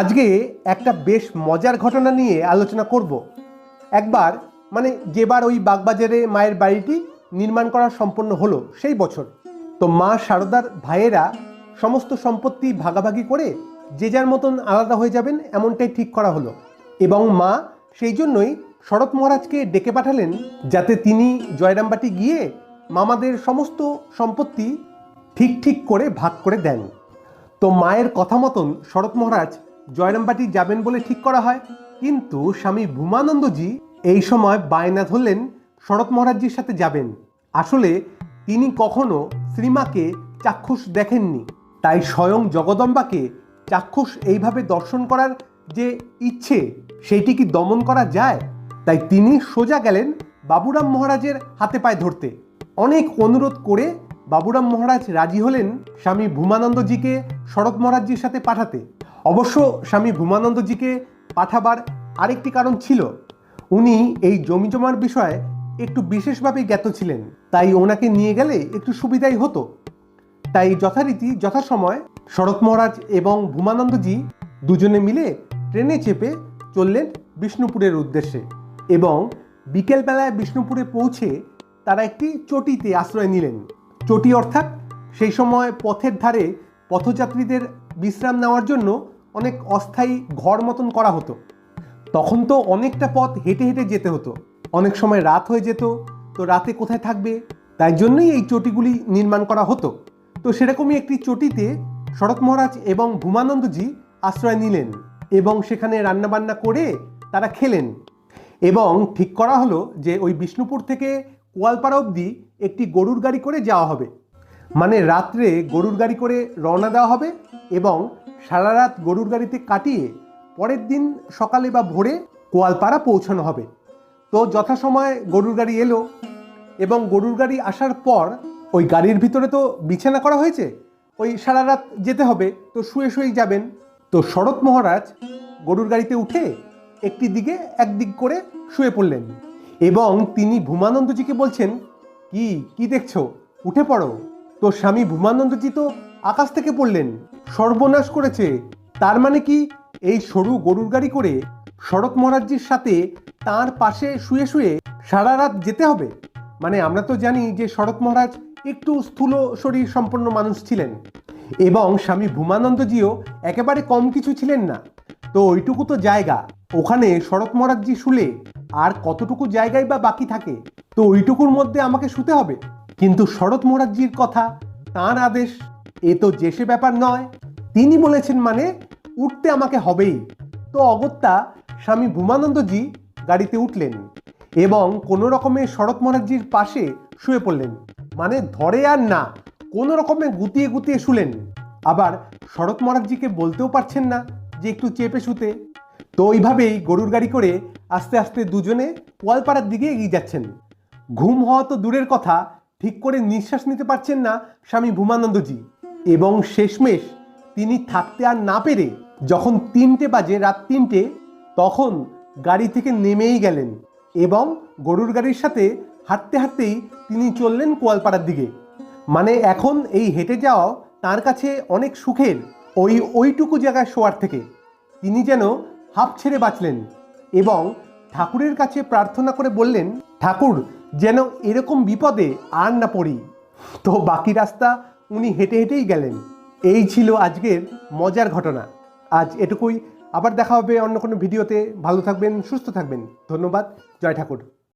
আজকে একটা বেশ মজার ঘটনা নিয়ে আলোচনা করব। একবার মানে যেবার ওই বাগবাজারে মায়ের বাড়িটি নির্মাণ করা সম্পন্ন হলো সেই বছর। তো মা শারদার ভাইয়েরা সমস্ত সম্পত্তি ভাগাভাগি করে যে যার মতন আলাদা হয়ে যাবেন এমনটাই ঠিক করা হলো এবং মা সেই জন্যই শরৎ মহারাজকে ডেকে পাঠালেন যাতে তিনি জয়রামবাটি গিয়ে মামাদের সমস্ত সম্পত্তি ঠিক ঠিক করে ভাগ করে দেন। তো মায়ের কথা মতন শরৎ মহারাজ জয়রামবাটি যাবেন বলে ঠিক করা হয়। কিন্তু স্বামী ভূমানন্দজি এই সময় বায়না ধরলেন, শরৎ মহারাজজির সাথে যাবেন। আসলে তিনি কখনো শ্রীমাকে চাক্ষুষ দেখেননি। তাই স্বয়ং জগদম্বাকে চাক্ষুষ এইভাবে দর্শন করার যে ইচ্ছে, সেইটি কি দমন করা যায়? তাই তিনি সোজা গেলেন বাবুরাম মহারাজের হাতে পায়ে ধরতে। অনেক অনুরোধ করে বাবুরাম মহারাজ রাজি হলেন স্বামী ভূমানন্দজিকে শরৎ মহারাজজির সাথে পাঠাতে। অবশ্য স্বামী ভূমানন্দজিকে পাঠাবার আরেকটি কারণ ছিল। উনি এই জমি জমার বিষয়ে একটু বিশেষভাবে জ্ঞাত ছিলেন। তাই ওনাকে নিয়ে গেলে একটু সুবিধাই হতো। তাই যথারীতি যথাসময় শরৎ মহারাজ এবং ভূমানন্দজি দুজনে মিলে ট্রেনে চেপে চললেন বিষ্ণুপুরের উদ্দেশ্যে এবং বিকেলবেলায় বিষ্ণুপুরে পৌঁছে তারা একটি চটিতে আশ্রয় নিলেন। চটি অর্থাৎ সেই সময় পথের ধারে পথযাত্রীদের বিশ্রাম নেওয়ার জন্য অনেক অস্থায়ী ঘর মতন করা হতো। তখন তো অনেকটা পথ হেঁটে হেঁটে যেতে হতো। অনেক সময় রাত হয়ে যেত, তো রাতে কোথায় থাকবে? তাই জন্যই এই চটিগুলি নির্মাণ করা হতো। তো সেরকমই একটি চটিতে শরৎ মহারাজ এবং ভূমানন্দজি আশ্রয় নিলেন এবং সেখানে রান্নাবান্না করে তারা খেলেন। এবং ঠিক করা হলো যে ওই বিষ্ণুপুর থেকে কোয়ালপাড়া অবধি একটি গরুর গাড়ি করে যাওয়া হবে। মানে রাত্রে গরুর গাড়ি করে রওনা দেওয়া হবে এবং সারা রাত গরুর গাড়িতে কাটিয়ে পরের দিন সকালে বা ভোরে কোয়ালপাড়া পৌঁছানো হবে। তো যথাসময়ে গরুর গাড়ি এলো এবং গরুর গাড়ি আসার পর ওই গাড়ির ভিতরে তো বিছানা করা হয়েছে, ওই সারা রাত যেতে হবে, তো শুয়ে শুয়েই যাবেন। তো শরৎ মহারাজ গরুর গাড়িতে উঠে একটি দিকে একদিক করে শুয়ে পড়লেন এবং তিনি ভূমানন্দজিকে বলছেন, কি কি দেখছ? উঠে পড়ো। তো স্বামী ভূমানন্দজি তো আকাশ থেকে পড়লেন। সর্বনাশ করেছে। তার মানে কি? এই সরু গরুর গাড়ি করে শরৎ মহারাজজির সাথে তার পাশে শুয়ে শুয়ে সারা রাত যেতে হবে? মানে আমরা তো জানি যে শরৎ মহারাজ একটু স্থূল শরীর সম্পন্ন মানুষ ছিলেন। এবং স্বামী ভূমানন্দজিও একেবারে কম কিছু ছিলেন না। তো ওইটুকু তো জায়গা। ওখানে শরৎ মহারাজজি শুলে আর কতটুকু জায়গায় বা বাকি থাকে, তো ওইটুকুর মধ্যে আমাকে শুতে হবে। কিন্তু শরৎ মহারাজজির কথা, তাঁর আদেশ এ তো যে সে ব্যাপার নয়। তিনি বলেছেন মানে উঠতে আমাকে হবেই। তো অগত্যা, স্বামী ভূমানন্দজি গাড়িতে উঠলেন এবং কোনো রকমে শরৎ মহারাজজির পাশে শুয়ে পড়লেন। মানে ধরে আর না, কোনো রকমে গুতিয়ে গুতিয়ে শুলেন। আবার শরৎ মহারাজজিকে বলতেও পারছেন না যে একটু চেপে শুতে। তো ওইভাবেই গরুর গাড়ি করে আস্তে আস্তে দুজনে পোয়ালপাড়ার দিকে এগিয়ে যাচ্ছেন। ঘুম হওয়া তো দূরের কথা, ঠিক করে নিঃশ্বাস নিতে পারছেন না স্বামী ভূমানন্দজি। এবং শেষমেশ তিনি থাকতে আর না পেরে যখন তিনটে বাজে, রাত তিনটে, তখন গাড়ি থেকে নেমেই গেলেন এবং গরুর গাড়ির সাথে হাঁটতে হাঁটতেই তিনি চললেন কোয়ালপাড়ার দিকে। মানে এখন এই হেঁটে যাওয়া তার কাছে অনেক সুখের ওই, ওইটুকু জায়গায় শোয়ার থেকে। তিনি যেন হাঁপ ছেড়ে বাঁচলেন এবং ঠাকুরের কাছে প্রার্থনা করে বললেন, ঠাকুর, যেন এরকম বিপদে আর না পড়ি। তো বাকি রাস্তা উনি হেঁটে হেঁটেই গেলেন। এই ছিল আজকের মজার ঘটনা। আজ এটুকুই। আবার দেখা হবে অন্য কোনো ভিডিওতে। ভালো থাকবেন, সুস্থ থাকবেন। ধন্যবাদ। জয় ঠাকুর।